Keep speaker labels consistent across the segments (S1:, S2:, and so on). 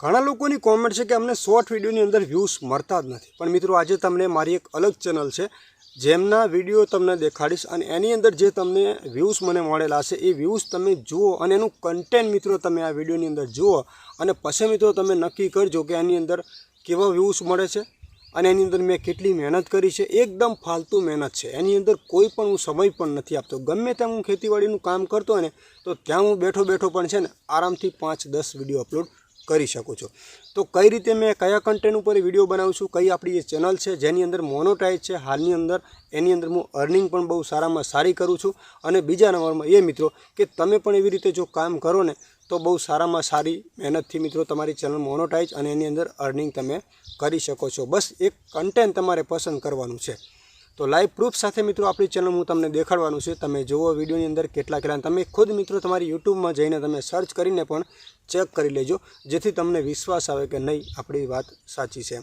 S1: ઘણા લોકોની કોમેન્ટ છે કે અમને શોર્ટ વિડીયોની અંદર વ્યૂઝ મળતા જ નથી. પણ મિત્રો, આજે તમને મારી એક અલગ ચેનલ છે, જેમના વીડિયો તમને દેખાડીશ અને એની અંદર જે તમને વ્યૂઝ મને મળેલા છે, એ વ્યૂઝ તમે જુઓ અને એનું કન્ટેન્ટ મિત્રો તમે આ વિડીયોની અંદર જુઓ અને પછી મિત્રો તમે નક્કી કરજો કે એની અંદર કેવા વ્યૂઝ મળે છે અને એની અંદર મેં કેટલી મહેનત કરી છે. એકદમ ફાલતુ મહેનત છે. એની અંદર કોઈ પણ હું સમય પણ નથી આપતો. ગમે ત્યાં હું ખેતીવાડીનું કામ કરતો ને, તો ત્યાં હું બેઠો બેઠો પણ છે ને, આરામથી પાંચ દસ વીડિયો અપલોડ કરી શકું છું. તો કઈ રીતે મેં કયા કન્ટેન્ટ ઉપર વીડિયો બનાવું છું, કઈ આપણી જે ચેનલ છે, જેની અંદર મોનોટાઈઝ છે, હાલની અંદર એની અંદર હું અર્નિંગ પણ બહુ સારામાં સારી કરું છું. અને બીજા નંબરમાં એ મિત્રો કે તમે પણ એવી રીતે જો કામ કરો ને, તો બહુ સારામાં સારી મહેનતથી મિત્રો તમારી ચેનલ મોનોટાઈઝ અને એની અંદર અર્નિંગ તમે કરી શકો છો. બસ એક કન્ટેન્ટ તમારે પસંદ કરવાનું છે. તો લાઈવ પ્રૂફ સાથે મિત્રો આપણી ચેનલ હું તમને દેખાડવાનું છે. તમે જુઓ વિડીયોની અંદર કેટલા કેટલા તમે ખુદ મિત્રો તમારી યુટ્યુબમાં જઈને તમે સર્ચ કરીને પણ ચેક કરી લેજો, જેથી તમને વિશ્વાસ આવે કે નહીં, આપણી વાત સાચી છે.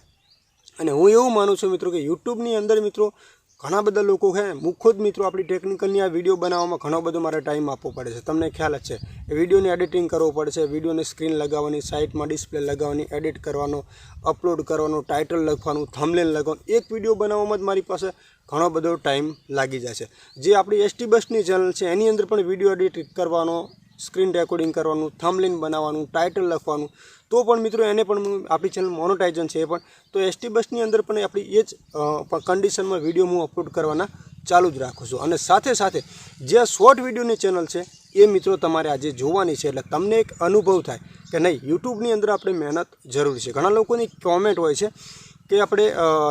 S1: અને હું એવું માનું છું મિત્રો કે યુટ્યુબની અંદર મિત્રો ઘણા બધા લોકો છે, હું ખુદ મિત્રો આપણી ટેકનિકલની આ વીડિયો બનાવવામાં ઘણો બધો મારે ટાઈમ આપવો પડે છે. તમને ખ્યાલ જ છે, એ વિડીયોની એડિટિંગ કરવો પડે છે, વિડીયોની સ્ક્રીન લગાવવાની સાઇટમાં ડિસ્પ્લે લગાવવાની એડિટ કરવાનો અપલોડ કરવાનો ટાઇટલ લખવાનું થમલેન લગાવવાનું એક વીડિયો બનાવવામાં જ મારી પાસે ઘણો બધો ટાઈમ લાગી જાય છે જે આપણી એસટી બસની ચેનલ છે, એની અંદર પણ વીડિયો એડિટ કરવાનો સ્ક્રીન રેકોર્ડિંગ કરવાનું થમલિન બનાવવાનું ટાઇટલ લખવાનું, તો પણ મિત્રો એને પણ આપણી ચેનલ મોનોટાઇઝન છે એ પણ, તો એસટી બસની અંદર પણ આપણી એ જ કન્ડિશનમાં વીડિયો હું અપલોડ કરવાના ચાલુ જ રાખું છું. અને સાથે સાથે જે શોર્ટ વિડીયોની ચેનલ છે, એ મિત્રો તમારે આજે જોવાની છે, એટલે તમને એક અનુભવ થાય કે નહીં યુટ્યુબની અંદર આપણે મહેનત જરૂરી છે. ઘણા લોકોની કોમેન્ટ હોય છે કે આપણે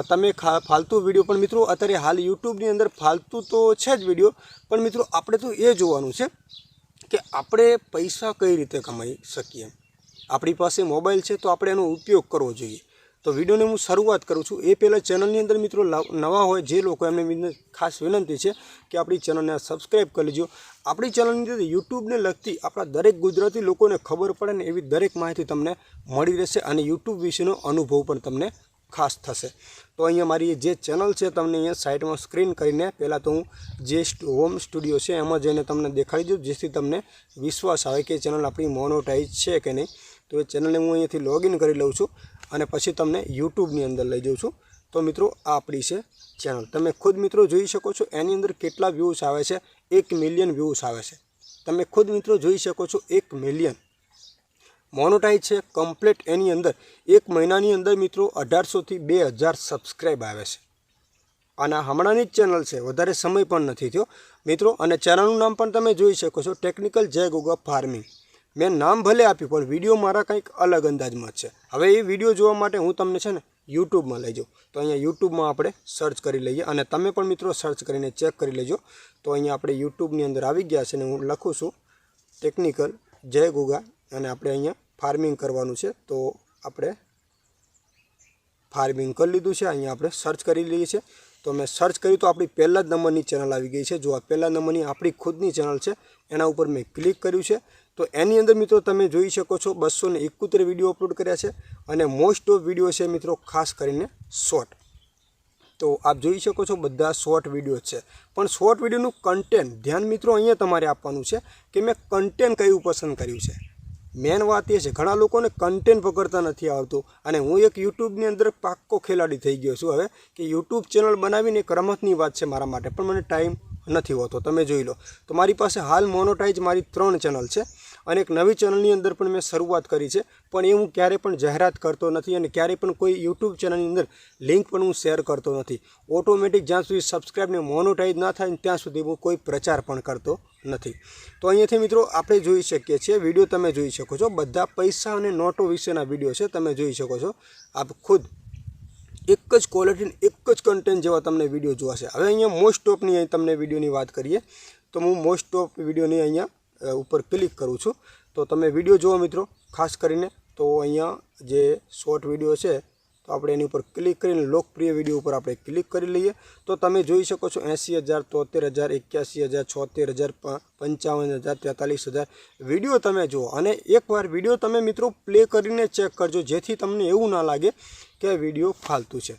S1: તમે ફાલતુ વીડિયો, પણ મિત્રો અત્યારે હાલ યુટ્યુબની અંદર ફાલતુ તો છે જ વીડિયો, પણ મિત્રો આપણે તો એ જોવાનું છે કે આપણે પૈસા કઈ રીતે કમાઈ શકીએ? આપણી પાસે મોબાઈલ છે તો આપણે એનો ઉપયોગ કરવો જોઈએ. તો વિડીયોને હું શરૂઆત કરું છું. એ પહેલાં ચેનલની અંદર મિત્રો નવા હોય જે લોકો, એમને ખાસ વિનંતી છે કે આપણી ચેનલને સબસ્ક્રાઈબ કરી લેજો. આપણી ચેનલની અંદર યુટ્યુબને લગતી આપણા દરેક ગુજરાતી લોકોને ખબર પડે ને એવી દરેક માહિતી તમને મળી રહેશે અને યુટ્યુબ વિશેનો અનુભવ પણ તમને ખાસ થશે. તો અહીંયા મારી જે ચેનલ છે તમને અહીંયા સાઈડમાં સ્ક્રીન કરીને પહેલાં તો હું જે હોમ સ્ટુડિયો છે એમાં જઈને તમને દેખાડી દઉં, જેથી તમને વિશ્વાસ આવે કે ચેનલ આપણી મોનોટાઈઝ છે કે નહીં. તો એ ચેનલને હું અહીંયાથી લોગિન કરી લઉં છું અને પછી તમને યુટ્યુબની અંદર લઈ જાઉં છું. તો મિત્રો, આ આપણી છે ચેનલ. તમે ખુદ મિત્રો જોઈ શકો છો, એની અંદર કેટલા વ્યૂઝ આવે છે? એક મિલિયન વ્યૂઝ આવે છે. તમે ખુદ મિત્રો જોઈ શકો છો, એક મિલિયન મોનોટાઈઝ છે કમ્પ્લીટ એની અંદર. એક મહિનાની અંદર મિત્રો અઢારસોથી બે હજાર સબસ્ક્રાઈબ આવે છે. અને હમણાંની જ ચેનલ છે, વધારે સમય પણ નથી થયો. મિત્રો, અને ચેનલનું નામ પણ તમે જોઈ શકો છો, ટેકનિકલ જય ગોગા ફાર્મિંગ. મેં નામ ભલે આપ્યું, પણ વીડિયો મારા કંઈક અલગ અંદાજમાં છે. હવે એ વીડિયો જોવા માટે હું તમને છે ને યુટ્યુબમાં લઈ જાઉં. તો અહીંયા યુટ્યુબમાં આપણે સર્ચ કરી લઈએ. અને તમે પણ મિત્રો સર્ચ કરીને ચેક કરી લેજો. તો અહીંયા આપણે યુટ્યુબની અંદર આવી ગયા છે ને હું લખું છું, ટેકનિકલ જય ગોગા અને આપણે અહીંયા ફાર્મિંગ કરવાનું છે. તો આપણે ફાર્મિંગ કરી લીધું છે. અહીંયા આપણે સર્ચ કરી લઈએ છીએ. તો મેં સર્ચ કર્યું તો આપણી પહેલા જ નંબરની ચેનલ આવી ગઈ છે. જો આ પહેલા નંબરની આપણી ખુદની ચેનલ છે, એના ઉપર મેં ક્લિક કર્યું છે. તો એની અંદર મિત્રો તમે જોઈ શકો છો બસો ને એકોતેર વીડિયો અપલોડ કર્યા છે અને મોસ્ટ ઓફ વીડિયો છે મિત્રો ખાસ કરીને શોર્ટ તો આપ જોઈ શકો છો બધા શોર્ટ વીડિયો છે. પણ શોર્ટ વિડીયોનું કન્ટેન્ટ ધ્યાન મિત્રો અહીંયા તમારે આપવાનું છે કે મેં કન્ટેન્ટ કયું પસંદ કર્યું છે. મેન વાત એ છે, ઘણા લોકોને કન્ટેન્ટ પકડતા નથી આવતું. અને હું એક યુટ્યુબની અંદર પાક્કો ખેલાડી થઈ ગયો છું હવે, કે યુટ્યુબ ચેનલ બનાવીને એક રમતની વાત છે મારા માટે. પણ મને ટાઈમ નથી હોતો, તમે જોઈ લો. તો મારી પાસે હાલ મોનોટાઈઝ મારી ત્રણ ચેનલ છે. અને એક નવી ચેનલની અંદર પણ મેં શરૂઆત કરી છે. પણ એ હું ક્યારેય પણ જાહેરાત કરતો નથી અને ક્યારેય પણ કોઈ યુટ્યુબ ચેનલની અંદર લિંક પણ હું શેર કરતો નથી. ઓટોમેટિક જ્યાં સુધી સબસ્ક્રાઈબને મોનોટાઈઝ ના થાય ત્યાં સુધી હું કોઈ પ્રચાર પણ કરતો નથી. તો અહીંયાથી મિત્રો આપણે જોઈ શકીએ છીએ, વીડિયો તમે જોઈ શકો છો. બધા પૈસા અને નોટો વિશેના વીડિયો છે, તમે જોઈ શકો છો. આપ ખુદ એક જ ક્વોલિટીને એક જ કન્ટેન્ટ જેવા તમને વીડિયો જોવાશે હવે અહીંયા મોસ્ટ ઓફની અહીં તમને વિડીયોની વાત કરીએ, તો હું મોસ્ટ ઓફ વિડીયોની અહીંયા ઉપર ક્લિક કરું છું. તો તમે વીડિયો જુઓ મિત્રો, ખાસ કરીને તો અહીંયા જે શોર્ટ વીડિયો છે તો આપણે એની ઉપર ક્લિક કરીને લોકપ્રિય વીડિયો ઉપર આપણે ક્લિક કરી લઈએ. તો તમે જોઈ શકો છો એંસી હજાર, તોતેર હજાર એક્યાસી હજાર, છોતેર હજાર પંચાવન હજાર, તેતાલીસ હજાર વીડિયો તમે જુઓ. અને એકવાર વીડિયો તમે મિત્રો પ્લે કરીને ચેક કરજો, જેથી તમને એવું ના લાગે કે વીડિયો ફાલતુ છે.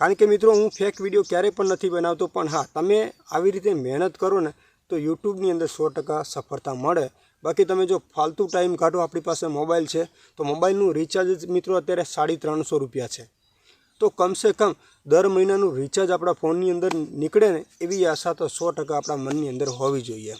S1: કારણ કે મિત્રો, હું ફેક વીડિયો ક્યારેય પણ નથી બનાવતો, પણ હા, તમે આવી રીતે મહેનત કરો ને, તો યુટ્યુબની અંદર સો સફળતા મળે. બાકી તમે જો ફાલતુ ટાઈમ કાઢો, આપણી પાસે મોબાઈલ છે, તો મોબાઈલનું રિચાર્જ મિત્રો અત્યારે સાડી ત્રણસો રૂપિયા છે. તો કમસે કમ દર મહિનાનું રિચાર્જ આપણા ફોનની અંદર નીકળે ને, એવી આશા તો સો ટકા આપણા મનની અંદર હોવી જોઈએ.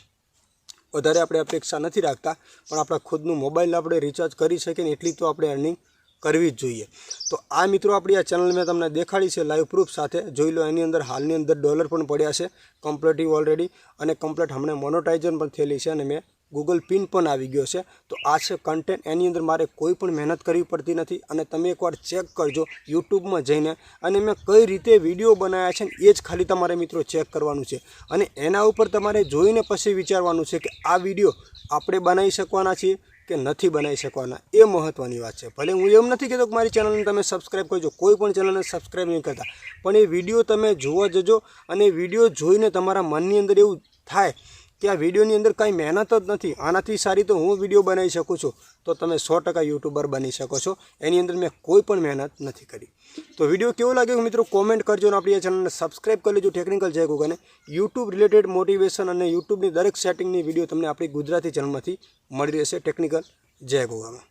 S1: વધારે આપણે અપેક્ષા નથી રાખતા, પણ આપણા ખુદનું મોબાઈલ આપણે રિચાર્જ કરી શકીએ ને, એટલી તો આપણે અર્નિંગ કરવી જ જોઈએ. તો આ મિત્રો આપણી આ ચેનલ મેં તમને દેખાડી છે લાઈવ પ્રૂફ સાથે. જોઈ લો એની અંદર હાલની અંદર ડોલર પણ પડ્યા છે કમ્પ્લેટિવ ઓલરેડી અને કમ્પ્લેટ હમણાં મોનોટાઇઝન પણ થયેલી છે અને મેં ગૂગલ પિન પણ આવી ગયો છે. તો આ છે કન્ટેન્ટ એની અંદર મારે કોઈ પણ મહેનત કરવી પડતી નથી અને તમે એકવાર ચેક કરજો યુટ્યુબમાં જઈને. અને મેં કઈ રીતે વીડિયો બનાવ્યા છે એ જ ખાલી તમારે મિત્રો ચેક કરવાનું છે. અને એના ઉપર તમારે જોઈને પછી વિચારવાનું છે કે આ વીડિયો આપણે બનાવી શકવાના છીએ કે નથી બનાવી શકવાના. એ મહત્ત્વની વાત છે. ભલે હું એમ નથી કહેતો કે મારી ચેનલને તમે સબસ્ક્રાઈબ કરજો. કોઈ પણ ચેનલને સબસ્ક્રાઈબ નહીં કરતા. પણ એ વીડિયો તમે જોવા જજો અને વીડિયો જોઈને તમારા મનની અંદર એવું થાય કે આ વિડીયોની અંદર કાંઈ મહેનત જ નથી. આનાથી સારી તો હું વીડિયો બનાવી શકું છું. તો તમે સો ટકા યુટ્યુબર બની શકો છો. એની અંદર મેં કોઈ પણ મહેનત નથી કરી. તો વીડિયો કેવો લાગ્યો મિત્રો કોમેન્ટ કરજો અને આપણી આ ચેનલને સબસ્ક્રાઈબ કરી લેજો ટેકનિકલ જય ગોગાને. યુટ્યુબ રિલેટેડ મોટિવેશન અને યુટ્યુબની દરેક સેટિંગની વીડિયો તમને આપણી ગુજરાતી ચેનલમાંથી મળી રહેશે ટેકનિકલ જય ગોગામાં.